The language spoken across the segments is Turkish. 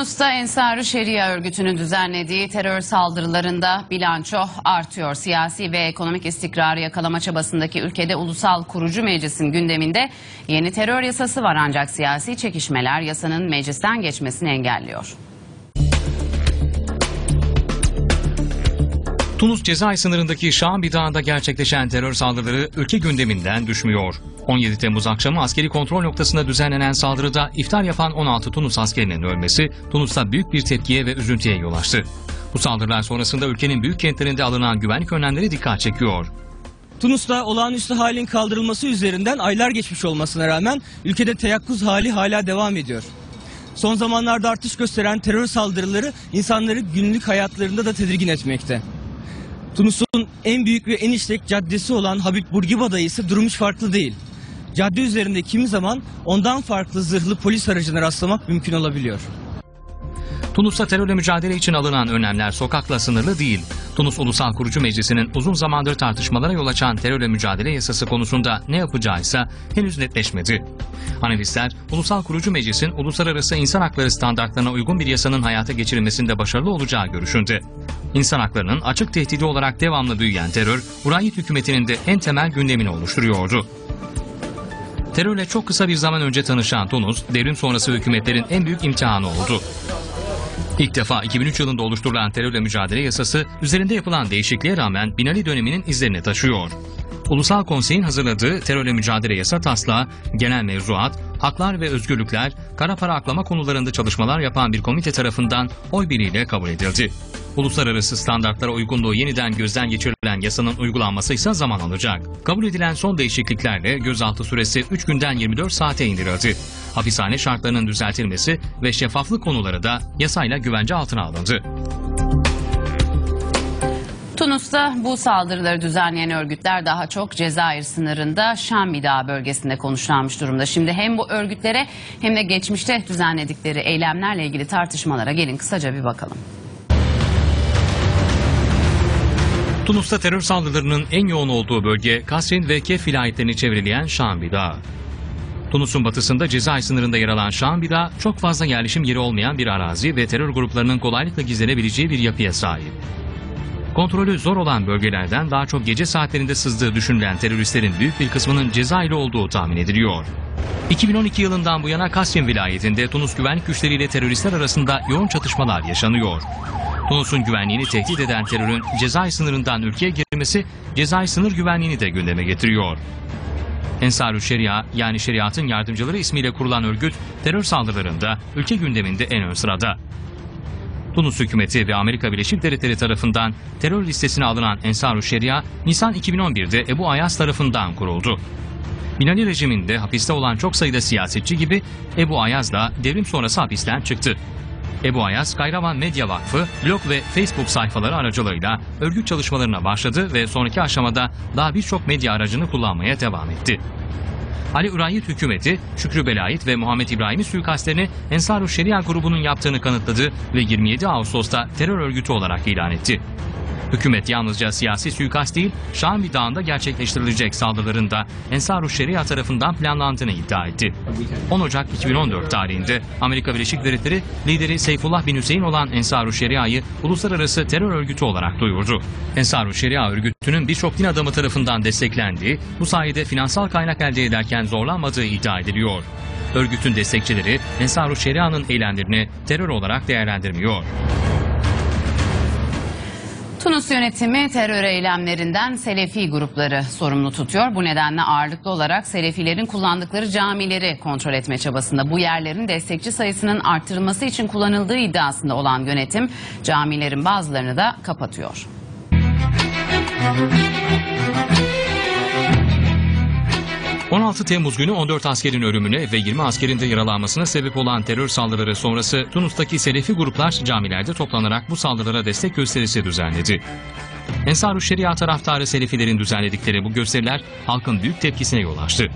Tunus'ta Ensar-ı Şeria örgütünün düzenlediği terör saldırılarında bilanço artıyor. Siyasi ve ekonomik istikrarı yakalama çabasındaki ülkede ulusal kurucu meclisin gündeminde yeni terör yasası var ancak siyasi çekişmeler yasanın meclisten geçmesini engelliyor. Tunus Cezayir sınırındaki Şambi Dağı'nda gerçekleşen terör saldırıları ülke gündeminden düşmüyor. 17 Temmuz akşamı askeri kontrol noktasında düzenlenen saldırıda iftar yapan 16 Tunus askerinin ölmesi Tunus'ta büyük bir tepkiye ve üzüntüye yol açtı. Bu saldırılar sonrasında ülkenin büyük kentlerinde alınan güvenlik önlemleri dikkat çekiyor. Tunus'ta olağanüstü halin kaldırılması üzerinden aylar geçmiş olmasına rağmen ülkede teyakkuz hali hala devam ediyor. Son zamanlarda artış gösteren terör saldırıları insanları günlük hayatlarında da tedirgin etmekte. Tunus'un en büyük ve en işlek caddesi olan Habib Bourguiba'da ise durum hiç farklı değil. Cadde üzerinde kimi zaman ondan farklı zırhlı polis aracına rastlamak mümkün olabiliyor. Tunus'ta terörle mücadele için alınan önlemler sokakla sınırlı değil. Tunus Ulusal Kurucu Meclisi'nin uzun zamandır tartışmalara yol açan terörle mücadele yasası konusunda ne yapacağı ise henüz netleşmedi. Analistler, Ulusal Kurucu Meclis'in uluslararası insan hakları standartlarına uygun bir yasanın hayata geçirilmesinde başarılı olacağı görüşünde. İnsan haklarının açık tehdidi olarak devamlı büyüyen terör, Urayit hükümetinin de en temel gündemini oluşturuyordu. Terörle çok kısa bir zaman önce tanışan Tunus, devrim sonrası hükümetlerin en büyük imtihanı oldu. İlk defa 2003 yılında oluşturulan terörle mücadele yasası üzerinde yapılan değişikliğe rağmen Binali döneminin izlerini taşıyor. Ulusal Konsey'in hazırladığı terörle mücadele yasa taslağı, genel mevzuat, haklar ve özgürlükler, kara para aklama konularında çalışmalar yapan bir komite tarafından oy birliğiyle kabul edildi. Uluslararası standartlara uygunluğu yeniden gözden geçirilen yasanın uygulanması ise zaman alacak. Kabul edilen son değişikliklerle gözaltı süresi 3 günden 24 saate indirildi. Hapishane şartlarının düzeltilmesi ve şeffaflık konuları da yasayla güvence altına alındı. Tunus'ta bu saldırıları düzenleyen örgütler daha çok Cezayir sınırında Şambi Dağı bölgesinde konuşlanmış durumda. Şimdi hem bu örgütlere hem de geçmişte düzenledikleri eylemlerle ilgili tartışmalara gelin kısaca bir bakalım. Tunus'ta terör saldırılarının en yoğun olduğu bölge Kasrin ve Kef vilayetlerini çevreleyen Şambi. Tunus'un batısında Cezayir sınırında yer alan Şambi çok fazla yerleşim yeri olmayan bir arazi ve terör gruplarının kolaylıkla gizlenebileceği bir yapıya sahip. Kontrolü zor olan bölgelerden daha çok gece saatlerinde sızdığı düşünülen teröristlerin büyük bir kısmının Cezayirli olduğu tahmin ediliyor. 2012 yılından bu yana Kasrim vilayetinde Tunus güvenlik güçleriyle teröristler arasında yoğun çatışmalar yaşanıyor. Tunus'un güvenliğini tehdit eden terörün Cezayir sınırından ülkeye girmesi Cezayir sınır güvenliğini de gündeme getiriyor. Ensar-ı Şeria yani şeriatın yardımcıları ismiyle kurulan örgüt terör saldırılarında ülke gündeminde en ön sırada. Tunus hükümeti ve Amerika Birleşik Devletleri tarafından terör listesine alınan Ensar-ı Şeria, Nisan 2011'de Ebu Ayaz tarafından kuruldu. Binali rejiminde hapiste olan çok sayıda siyasetçi gibi Ebu Ayaz da devrim sonrası hapisten çıktı. Ebu Ayaz, Kayravan Medya Vakfı, blog ve Facebook sayfaları aracılığıyla örgüt çalışmalarına başladı ve sonraki aşamada daha birçok medya aracını kullanmaya devam etti. Ali Urayit hükümeti Şükrü Belayit ve Muhammed İbrahim'i suikastlerini Ensar-ı Şeria grubunun yaptığını kanıtladı ve 27 Ağustos'ta terör örgütü olarak ilan etti. Hükümet yalnızca siyasi suikast değil, Şambi Dağı'nda gerçekleştirilecek saldırıların da Ensar-ı Şeria tarafından planlandığını iddia etti. 10 Ocak 2014 tarihinde Amerika Birleşik Devletleri lideri Seyfullah bin Hüseyin olan Ensar-ı Şeria'yı uluslararası terör örgütü olarak duyurdu. Ensar-ı Şeria örgütünün birçok din adamı tarafından desteklendiği, bu sayede finansal kaynak elde ederken zorlanmadığı iddia ediliyor. Örgütün destekçileri Ensar-ı Şeria'nın eylemlerini terör olarak değerlendirmiyor. Tunus yönetimi terör eylemlerinden Selefi grupları sorumlu tutuyor. Bu nedenle ağırlıklı olarak Selefilerin kullandıkları camileri kontrol etme çabasında bu yerlerin destekçi sayısının artırılması için kullanıldığı iddiasında olan yönetim camilerin bazılarını da kapatıyor. 16 Temmuz günü 14 askerin ölümüne ve 20 askerin de yaralanmasına sebep olan terör saldırıları sonrası Tunus'taki Selefi gruplar camilerde toplanarak bu saldırılara destek gösterisi düzenledi. Ensar-ı Şeria taraftarı Selefilerin düzenledikleri bu gösteriler halkın büyük tepkisine yol açtı.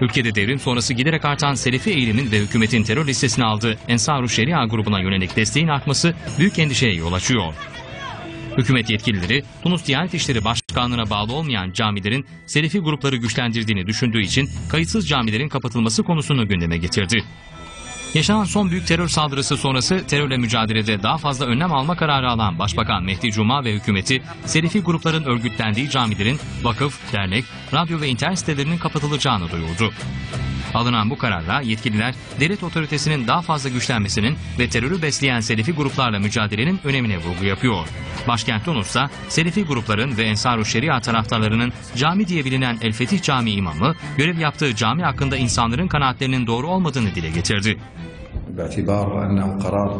Ülkede devrim sonrası giderek artan Selefi eğilimin ve hükümetin terör listesine aldığı Ensar-ı Şeria grubuna yönelik desteğin artması büyük endişeye yol açıyor. Hükümet yetkilileri Tunus Diyanet İşleri Başkanlığı'na bağlı olmayan camilerin Selefi grupları güçlendirdiğini düşündüğü için kayıtsız camilerin kapatılması konusunu gündeme getirdi. Yaşanan son büyük terör saldırısı sonrası terörle mücadelede daha fazla önlem alma kararı alan Başbakan Mehdi Cuma ve hükümeti Selefi grupların örgütlendiği camilerin vakıf, dernek, radyo ve internet sitelerinin kapatılacağını duyurdu. Alınan bu kararla yetkililer devlet otoritesinin daha fazla güçlenmesinin ve terörü besleyen Selefi gruplarla mücadelenin önemine vurgu yapıyor. Başkent Tunus'ta Selefi grupların ve Ensar-ı Şeria taraftarlarının cami diye bilinen El Fetih Camii imamı görev yaptığı cami hakkında insanların kanaatlerinin doğru olmadığını dile getirdi.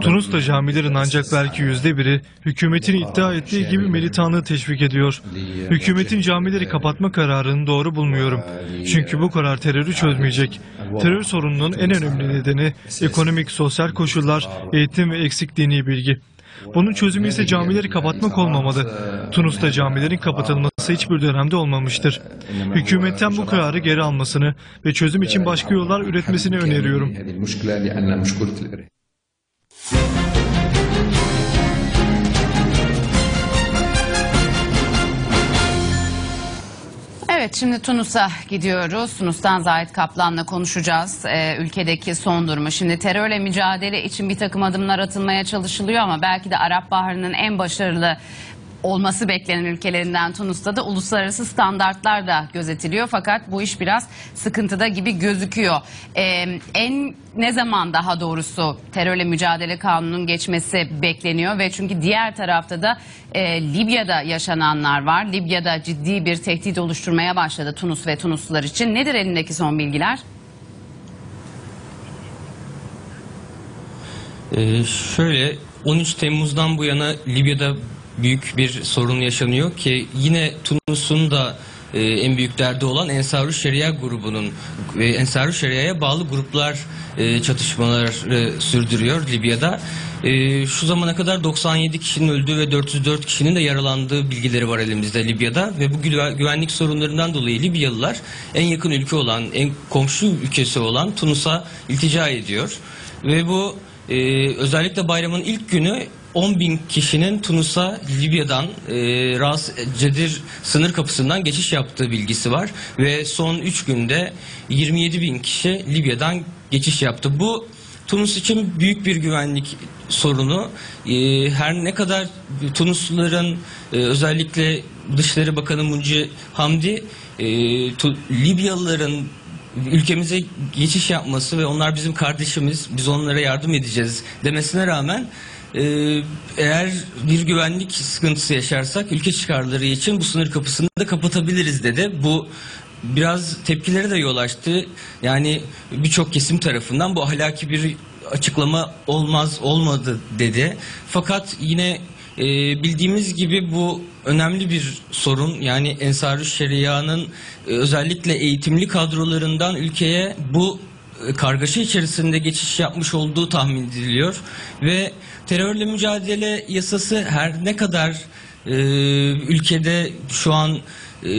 Tunus'ta camilerin ancak belki yüzde biri hükümetin iddia ettiği gibi militanlığı teşvik ediyor. Hükümetin camileri kapatma kararını doğru bulmuyorum. Çünkü bu karar terörü çözmeyecek. Terör sorununun en önemli nedeni ekonomik, sosyal koşullar, eğitim ve eksik dini bilgi. Bunun çözümü ise camileri kapatmak olmamalı. Tunus'ta camilerin kapatılması olası hiçbir dönemde olmamıştır. Hükümetten bu kararı geri almasını ve çözüm için başka yollar üretmesini öneriyorum. Evet şimdi Tunus'a gidiyoruz. Tunus'tan Zahit Kaplan'la konuşacağız. Ee, ülkedeki son durumu. Şimdi terörle mücadele için bir takım adımlar atılmaya çalışılıyor ama belki de Arap Baharı'nın en başarılı olması beklenen ülkelerinden Tunus'ta da uluslararası standartlar da gözetiliyor. Fakat bu iş biraz sıkıntıda gibi gözüküyor. Ee, en ne zaman daha doğrusu terörle mücadele kanunun geçmesi bekleniyor ve çünkü diğer tarafta da e, Libya'da yaşananlar var. Libya'da ciddi bir tehdit oluşturmaya başladı Tunus ve Tunuslular için. Nedir elindeki son bilgiler? Ee, şöyle 13 Temmuz'dan bu yana Libya'da büyük bir sorun yaşanıyor ki yine Tunus'un da e, en büyük derdi olan Ensar-ı Şeria grubunun ve Ensar-ı Şeria'ya bağlı gruplar e, çatışmaları sürdürüyor Libya'da. E, şu zamana kadar 97 kişinin öldüğü ve 404 kişinin de yaralandığı bilgileri var elimizde Libya'da ve bu güve- güvenlik sorunlarından dolayı Libyalılar en yakın ülke olan, en komşu ülkesi olan Tunus'a iltica ediyor. Ve bu e, özellikle bayramın ilk günü 10 bin kişinin Tunus'a Libya'dan e, Ras Cedir sınır kapısından geçiş yaptığı bilgisi var. Ve son 3 günde 27 bin kişi Libya'dan geçiş yaptı. Bu Tunus için büyük bir güvenlik sorunu. E, her ne kadar Tunusluların e, özellikle Dışişleri Bakanı Munci Hamdi e, Libyalıların ülkemize geçiş yapması ve onlar bizim kardeşimiz, biz onlara yardım edeceğiz demesine rağmen e, eğer bir güvenlik sıkıntısı yaşarsak ülke çıkarları için bu sınır kapısını da kapatabiliriz dedi. Bu biraz tepkilere de yol açtı. Yani birçok kesim tarafından bu ahlaki bir açıklama olmaz olmadı dedi. Fakat yine e, bildiğimiz gibi bu önemli bir sorun. Yani Ensar-ı Şeria'nın e, özellikle eğitimli kadrolarından ülkeye bu kargaşa içerisinde geçiş yapmış olduğu tahmin ediliyor. Ve terörle mücadele yasası her ne kadar e, ülkede şu an e,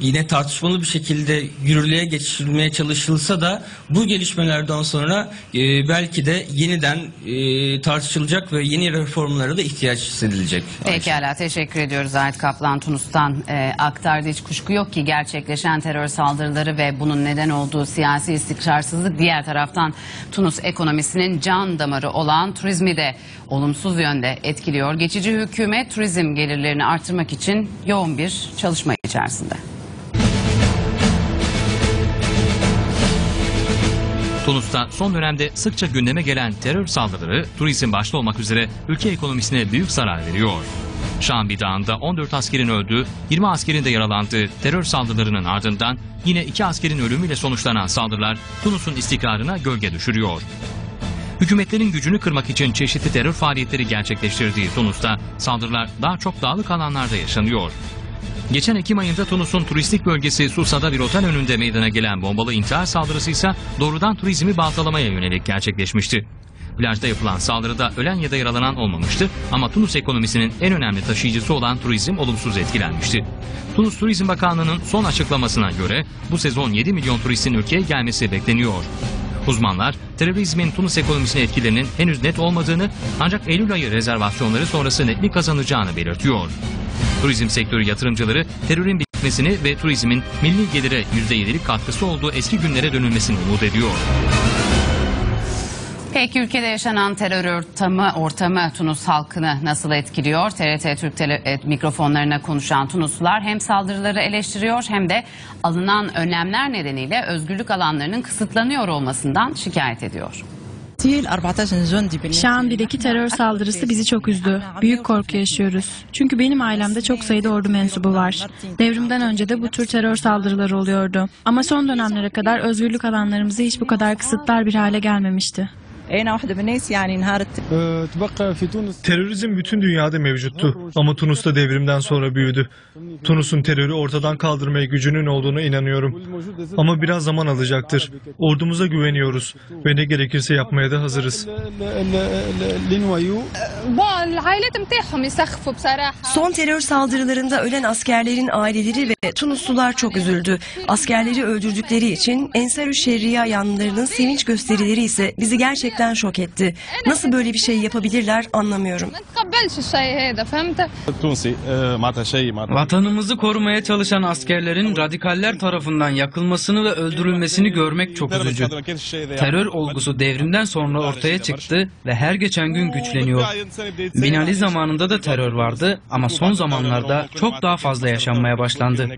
yine tartışmalı bir şekilde yürürlüğe geçirilmeye çalışılsa da bu gelişmelerden sonra e, belki de yeniden e, tartışılacak ve yeni reformlara da ihtiyaç hissedilecek. Pekala teşekkür ediyoruz Zahit Kaplan Tunus'tan e, aktardı. Hiç kuşku yok ki gerçekleşen terör saldırıları ve bunun neden olduğu siyasi istikrarsızlık diğer taraftan Tunus ekonomisinin can damarı olan turizmi de olumsuz yönde etkiliyor. Geçici hükümet turizm gelirlerini artırmak için yoğun bir çalışma içerisinde. Tunus'ta son dönemde sıkça gündeme gelen terör saldırıları turizm başta olmak üzere ülke ekonomisine büyük zarar veriyor. Şambi Dağı'nda 14 askerin öldüğü, 20 askerin de yaralandığı terör saldırılarının ardından yine 2 askerin ölümüyle sonuçlanan saldırılar Tunus'un istikrarına gölge düşürüyor. Hükümetlerin gücünü kırmak için çeşitli terör faaliyetleri gerçekleştirdiği Tunus'ta saldırılar daha çok dağlık alanlarda yaşanıyor. Geçen Ekim ayında Tunus'un turistik bölgesi Susa'da bir otel önünde meydana gelen bombalı intihar saldırısı ise doğrudan turizmi baltalamaya yönelik gerçekleşmişti. Plajda yapılan saldırıda ölen ya da yaralanan olmamıştı ama Tunus ekonomisinin en önemli taşıyıcısı olan turizm olumsuz etkilenmişti. Tunus Turizm Bakanlığı'nın son açıklamasına göre bu sezon 7 milyon turistin ülkeye gelmesi bekleniyor. Uzmanlar terörizmin Tunus ekonomisine etkilerinin henüz net olmadığını ancak Eylül ayı rezervasyonları sonrası netlik kazanacağını belirtiyor. Turizm sektörü yatırımcıları terörün bitmesini ve turizmin milli gelire %7'lik katkısı olduğu eski günlere dönülmesini umut ediyor. Peki ülkede yaşanan terör ortamı, ortamı Tunus halkını nasıl etkiliyor? TRT Türk tele, e, mikrofonlarına konuşan Tunuslular hem saldırıları eleştiriyor hem de alınan önlemler nedeniyle özgürlük alanlarının kısıtlanıyor olmasından şikayet ediyor. Şambi'deki terör saldırısı bizi çok üzdü. Büyük korku yaşıyoruz. Çünkü benim ailemde çok sayıda ordu mensubu var. Devrimden önce de bu tür terör saldırıları oluyordu. Ama son dönemlere kadar özgürlük alanlarımızı hiç bu kadar kısıtlar bir hale gelmemişti. Terörizm bütün dünyada mevcuttu ama Tunus'ta devrimden sonra büyüdü. Tunus'un terörü ortadan kaldırmaya gücünün olduğuna inanıyorum. Ama biraz zaman alacaktır. Ordumuza güveniyoruz ve ne gerekirse yapmaya da hazırız. Son terör saldırılarında ölen askerlerin aileleri ve Tunuslular çok üzüldü. Askerleri öldürdükleri için Ensar-ı Şerriye yanlarının sevinç gösterileri ise bizi gerçekten gerçekten şok etti. Nasıl böyle bir şey yapabilirler anlamıyorum. Vatanımızı korumaya çalışan askerlerin radikaller tarafından yakılmasını ve öldürülmesini görmek çok üzücü. Terör olgusu devrimden sonra ortaya çıktı ve her geçen gün güçleniyor. Binali zamanında da terör vardı ama son zamanlarda çok daha fazla yaşanmaya başlandı.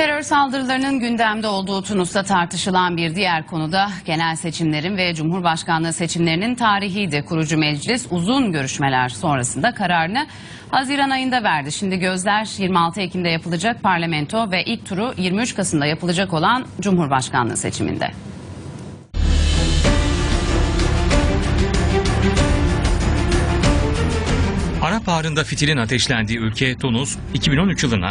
Terör saldırılarının gündemde olduğu Tunus'ta tartışılan bir diğer konuda genel seçimlerin ve Cumhurbaşkanlığı seçimlerinin tarihiydi. Kurucu meclis uzun görüşmeler sonrasında kararını Haziran ayında verdi. Şimdi gözler 26 Ekim'de yapılacak parlamento ve ilk turu 23 Kasım'da yapılacak olan Cumhurbaşkanlığı seçiminde. Arap Baharı'nda fitilin ateşlendiği ülke Tunus, 2013 yılına